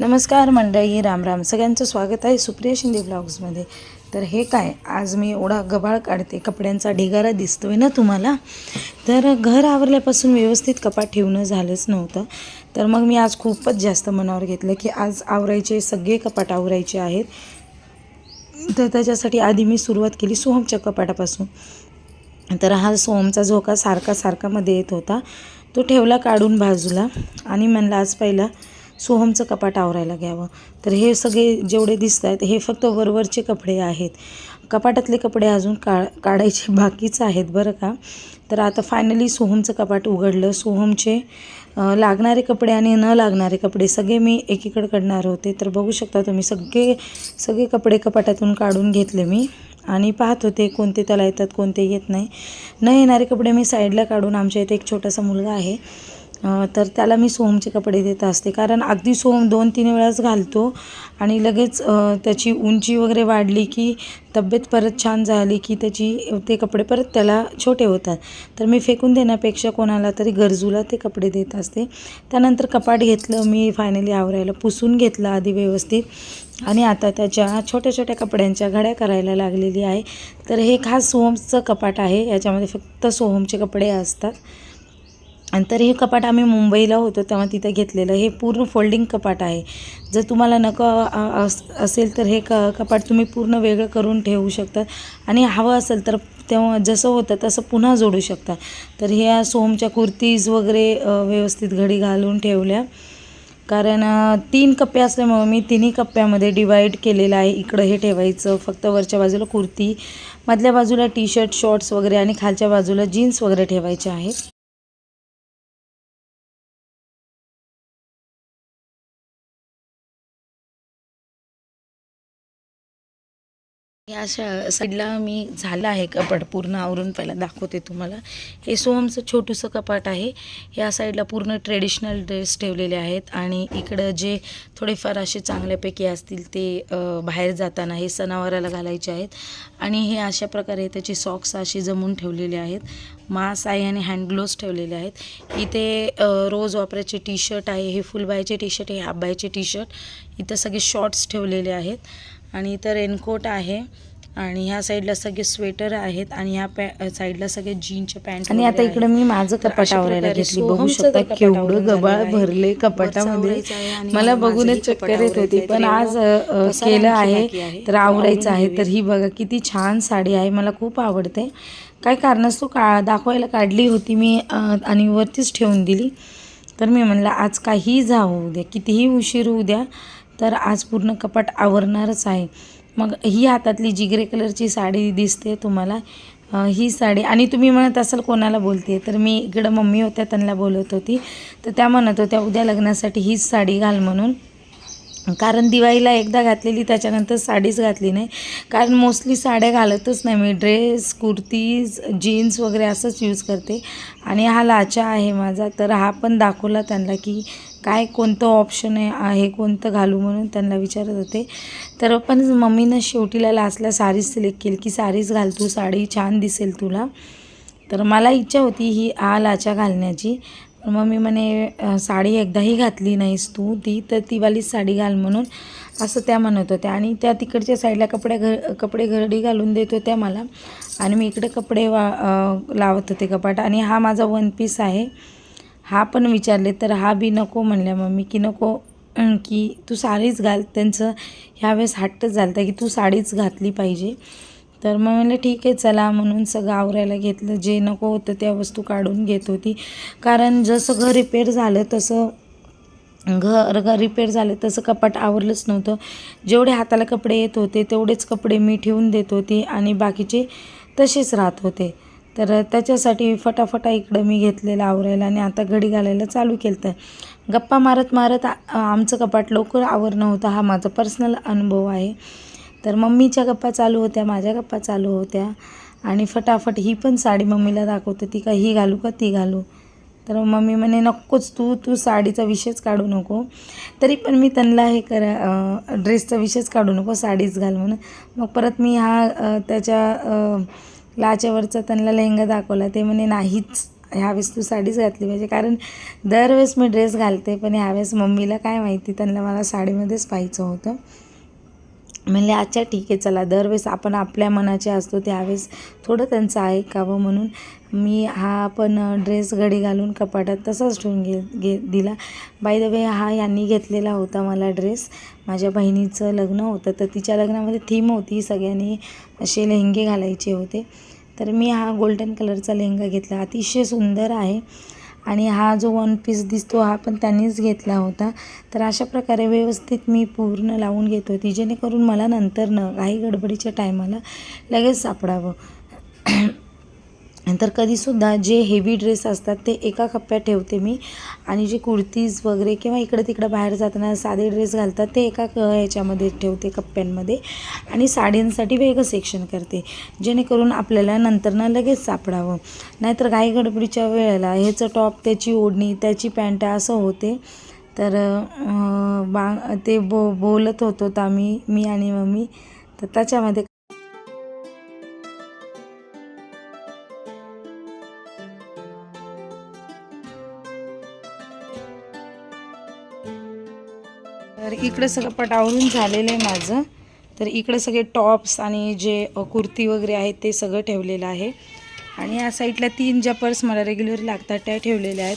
नमस्कार मंडळी राम राम. सगळ्यांचं स्वागत आहे सुप्रिया शिंदे ब्लॉग्समध्ये. तर हे काय? आज मी एवढा गबाळ काढते कपड्यांचा ढिगारा दिसतो आहे ना तुम्हाला? तर घर आवरल्यापासून व्यवस्थित कपाट ठेवणं झालंच नव्हतं. तर मग मी आज खूपच जास्त मनावर घेतलं की आज आवरायचे सगळे कपाट आवरायचे आहेत. तर त्याच्यासाठी आधी मी सुरुवात केली सोहमच्या कपाटापासून. तर हा सोहमचा झोका सारखा सारखा मध्ये येत होता. तो ठेवला काढून बाजूला आणि म्हणला आज पहिला सोहमचं कपाट आवरायला घ्यावं. तर हे सगळे जेवढे दिसत आहेत हे फक्त वरवरचे कपडे आहेत. कपाटातले कपडे अजून का काढायचे बाकीच आहेत बरं का? तर आता फायनली सोहमचं कपाट उघडलं. सोहमचे लागणारे कपडे आणि न लागणारे कपडे सगळे मी एकीकडे काढणार होते. तर बघू शकता तुम्ही सगळे सगळे कपडे कपाटातून काढून घेतले मी. आणि पाहत होते कोणते त्याला येतात कोणते येत नाही. न येणारे कपडे मी साईडला काढून आमच्या इथे एक छोटासा मुलगा आहे. तर त्याला मी सोहमचे कपडे देत असते. कारण अगदी सोहम दोन तीन वेळाच घालतो आणि लगेच त्याची उंची वगैरे वाढली की तब्येत परत छान झाली की त्याची ते कपडे परत त्याला छोटे होतात. तर मी फेकून देण्यापेक्षा कोणाला तरी गरजूला ते कपडे देत असते. त्यानंतर कपाट घेतलं मी फायनली आवरायला पुसून घेतलं आधी व्यवस्थित. आणि आता त्याच्या छोट्या छोट्या कपड्यांच्या घड्या करायला लागलेली आहे. तर हे खास सोहमचं कपाट आहे. याच्यामध्ये फक्त सोहमचे कपडे असतात. तर हे कपाट आम्ही मुंबईला होतो तेव्हा तिथं घेतलेलं. हे पूर्ण फोल्डिंग कपाट आहे. जर तुम्हाला नको अस- असेल तर हे क कपाट तुम्ही पूर्ण वेगळं करून ठेवू शकता. आणि हवं असेल तर तेव्हा जसं होतं तसं पुन्हा जोडू शकता. तर ह्या सोमच्या कुर्तीज वगैरे व्यवस्थित घडी घालून ठेवल्या. कारण तीन कप्पे असल्यामुळं मी तिन्ही कप्प्यामध्ये डिवाईड केलेलं आहे. इकडं हे ठेवायचं फक्त वरच्या बाजूला कुर्ती. मधल्या बाजूला टी शर्ट शॉर्ट्स वगैरे आणि खालच्या बाजूला जीन्स वगैरे ठेवायचे आहेत या अशा साईडला मी झालं आहे कपाट पूर्ण आवरून पहिला दाखवते तुम्हाला. हे सोमचं छोटूसं कपाट आहे. या साईडला पूर्ण ट्रेडिशनल ड्रेस ठेवलेले आहेत आणि इकडं जे थोडेफार असे चांगल्यापैकी असतील ते बाहेर जाताना हे सणावाराला घालायचे आहेत. आणि हे अशा प्रकारे त्याची सॉक्स अशी जमून ठेवलेले आहेत. मास आहे आणि हँडग्लोव्स ठेवलेले आहेत. इथे रोज वापरायचे टी शर्ट आहे हे फुल बायचे टी शर्ट हे हाफ बायचे टी शर्ट इथं सगळे शॉर्ट्स ठेवलेले आहेत. आणि इथं रेनकोट आहे. आणि ह्या साईडला सगळे स्वेटर आहेत आणि ह्या पॅ साईडला सगळे जीनचे पॅन्ट आणि आता इकडं मी माझं कपाट आवरायला प्रकारे घेतली. बघू शकता केवढं गबाळ. भरले कपाटामध्ये. मला बघूनच चक्कर येत होती. पण. आज केलं आहे. तर आवरायचं आहे. तर ही बघा किती छान साडी आहे. मला खूप आवडते. काय कारणास्तव का दाखवायला काढली होती मी आणि वरतीच ठेवून दिली. तर मी म्हणलं आज काही जाऊ द्या. कितीही उशीर होऊ द्या तर आज पूर्ण कपाट आवरणारच आहे. मग ही हातातली जी ग्रे कलरची साडी दिसते तुम्हाला. अ, ही साडी आणि तुम्ही म्हणत असाल कोणाला बोलते तर मी इकडं मम्मी होत्या त्यांना बोलत होती. तर त्या म्हणत होत्या उद्या लग्नासाठी हीच साडी घाल म्हणून. कारण दिवाळीला एकदा घातलेली त्याच्यानंतर साडीच घातली नाही. कारण मोस्टली साड्या घालतच नाही मी. ड्रेस कुर्तीज जीन्स वगैरे असंच यूज करते. आणि हा लाचा आहे माझा तर हा पण दाखवला त्यांना की काय कोणतं ऑप्शन आहे कोणतं घालू म्हणून त्यांना विचारत होते. तर पण मम्मीनं शेवटीला लास्टला साडीच सिलेक्ट केली की साडीच घाल तू साडी छान दिसेल तुला. तर मला इच्छा होती ही आ लाचा घालण्याची. पण मम्मी म्हणे साडी एकदाही घातली नाहीस तू ती तर ती वालीच साडी घाल म्हणून. असं त्या म्हणत होत्या. आणि त्या तिकडच्या साईडला कपडे घ कपडे घरडी घालून देत होत्या मला. आणि मी इकडे कपडे वा लावत होते कपाट. आणि हा माझा वन पीस आहे. हा पण विचारले तर हा बी नको म्हणल्या मम्मी की नको की तू साडीच घाल. त्यांचं ह्यावेळेस हट्टच झालं की तू साडीच घातली पाहिजे. तर मग म्हणलं ठीक आहे चला. म्हणून सगळं आवरायला घेतलं. जे नको होतं त्या वस्तू काढून घेत होती. कारण जसं घर रिपेअर झालं तसं घर घर रिपेअर झालं तसं कपाट आवरलंच नव्हतं. जेवढे हाताला कपडे येत होते तेवढेच कपडे मी ठेवून देत होती आणि बाकीचे तसेच राहत होते. तर त्याच्यासाठी फटाफटा इकडं मी घेतलेलं आवरायला आणि आता घडी घालायला चालू केलं तर गप्पा मारत मारत आमचं कपाट लवकर आवरणं होतं हा माझा पर्सनल अनुभव आहे. तर मम्मीच्या गप्पा चालू होत्या माझ्या गप्पा चालू होत्या. आणि फटाफट ही पण साडी मम्मीला दाखवते ती का ही घालू का ती घालू. तर मम्मी म्हणे नकोच तू तू साडीचा विषयच काढू नको. तरी पण मी त्यांना हे करा ड्रेसचा विषयच काढू नको साडीच घाल म्हणून. मग परत मी हा त्याच्या लाचेवरचा त्यांना लेहंगा दाखवला. ते म्हणे नाहीच ह्यावेळेस तू साडीच घातली पाहिजे. कारण दरवेळेस मी ड्रेस घालते पण ह्यावेळेस मम्मीला काय माहिती त्यांना मला साडीमध्येच पाहिजे होतं. म्हणले अच्छा ठीक आहे चला. दरवेळेस आपण आपल्या मनाचे असतो त्यावेळेस थोडं त्यांचं ऐकावं म्हणून मी हा पण ड्रेस घडी घालून कपाटात तसाच ठेवून घे घे दिला. बाय द वे हा यांनी घेतलेला होता मला ड्रेस. माझ्या बहिणीचं लग्न होतं तर तिच्या लग्नामध्ये थीम होती सगळ्यांनी असे लेहंगे घालायचे होते. तर मी हा गोल्डन कलरचा लेहंगा घेतला. अतिशय सुंदर आहे. आणि हा जो वन पीस दिसतो हा पण त्यांनीच घेतला होता. तर अशा प्रकारे व्यवस्थित मी पूर्ण लावून घेत होती जेणेकरून मला नंतर न काही गडबडीच्या टायमाला लगेच सापडावं. नंतर कधीसुद्धा जे हेवी ड्रेस असतात ते एका कप्प्यात ठेवते मी. आणि जे कुर्तीज वगैरे किंवा इकडे तिकडं बाहेर जाताना साधे ड्रेस घालतात ते एका क ह्याच्यामध्ये ठेवते कप्प्यांमध्ये आणि साड्यांसाठी वेगळं सेक्शन करते. जेणेकरून आपल्याला नंतर ना लगेच सापडावं. नाहीतर घाई गडबडीच्या वेळेला ह्याचं टॉप त्याची ओढणी त्याची पॅन्ट असं होते. तर बा ते बो बोलत होतो आम्ही मी आणि मम्मी. तर त्याच्यामध्ये तर इकडं सगळं पटावरून झालेलं आहे माझं. तर इकडं सगळे टॉप्स आणि जे कुर्ती वगैरे आहेत ते सगळं ठेवलेलं आहे. आणि या साईडला तीन ज्या पर्स मला रेग्युलर लागतात त्या ठेवलेल्या आहेत.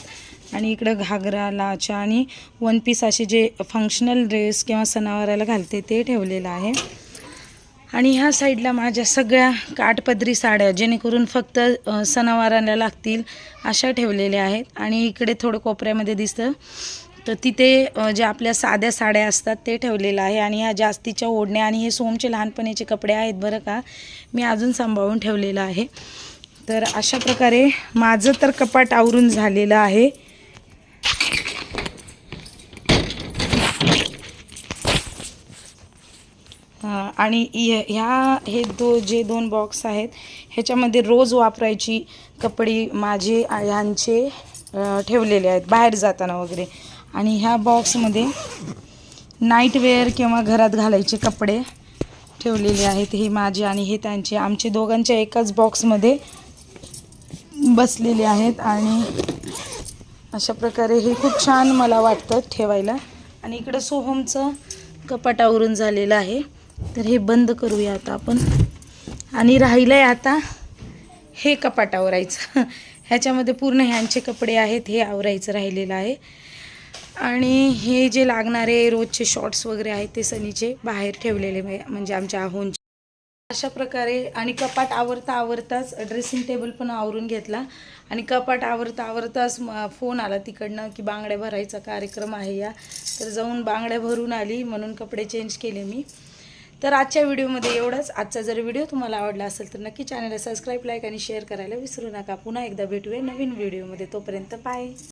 आणि इकडं घागरा लाचा आणि वन पीस असे जे फंक्शनल ड्रेस किंवा सणावाराला घालते ते ठेवलेलं आहे. आणि ह्या साईडला माझ्या सगळ्या काठपदरी साड्या जेणेकरून फक्त सणावाराला लागतील अशा ठेवलेल्या आहेत. आणि इकडे थोडं कोपऱ्यामध्ये दिसतं. तर तिथे ज्या आपल्या साध्या साड्या असतात ते ठेवलेलं आहे आणि ह्या जास्तीच्या ओढण्या आणि हे सोमचे लहानपणीचे कपडे आहेत बरं का मी अजून सांभाळून ठेवलेलं आहे. तर अशा प्रकारे माझं तर कपाट आवरून झालेलं आहे. आणि ह्या हे दो जे दोन बॉक्स आहेत ह्याच्यामध्ये रोज वापरायची कपडे माझे ह्यांचे ठेवलेले आहेत बाहेर जाताना वगैरे. आणि ह्या बॉक्समध्ये नाईटवेअर किंवा घरात घालायचे कपडे ठेवलेले आहेत. हे माझे आणि हे त्यांचे. आमचे दोघांच्या एकाच बॉक्समध्ये बसलेले आहेत आणि अशा प्रकारे हे खूप छान मला वाटतं ठेवायला. आणि इकडं सोहमचं कपाटावरून झालेलं आहे. तर हे बंद करूया आता आपण. आणि राहिलं आहे आता हे कपाट आवरायचं. ह्याच्यामध्ये पूर्ण ह्यांचे कपडे आहेत हे आवरायचं राहिलेलं आहे. आणि हे जे लागणारे रोजचे शॉर्ट्स वगैरे आहेत ते सनीचे बाहेर ठेवलेले म्हणजे-, म्हणजे- आमच्या आहोंचे. अशा प्रकारे आणि कपाट आवरता आवरताच ड्रेसिंग टेबल पण आवरून घेतला. आणि कपाट आवरता आवरताच फोन आला तिकडनं की बांगड्या भरायचा कार्यक्रम आहे या. तर जाऊन बांगड्या भरून आली म्हणून कपडे चेंज केले मी. तर आजच्या व्हिडिओमध्ये एवढंच. आजचा जर व्हिडिओ तुम्हाला आवडला असेल तर नक्की चॅनलला सबस्क्राईब लाईक आणि शेअर करायला विसरू नका. पुन्हा एकदा भेटूया नवीन व्हिडिओमध्ये. तोपर्यंत बाय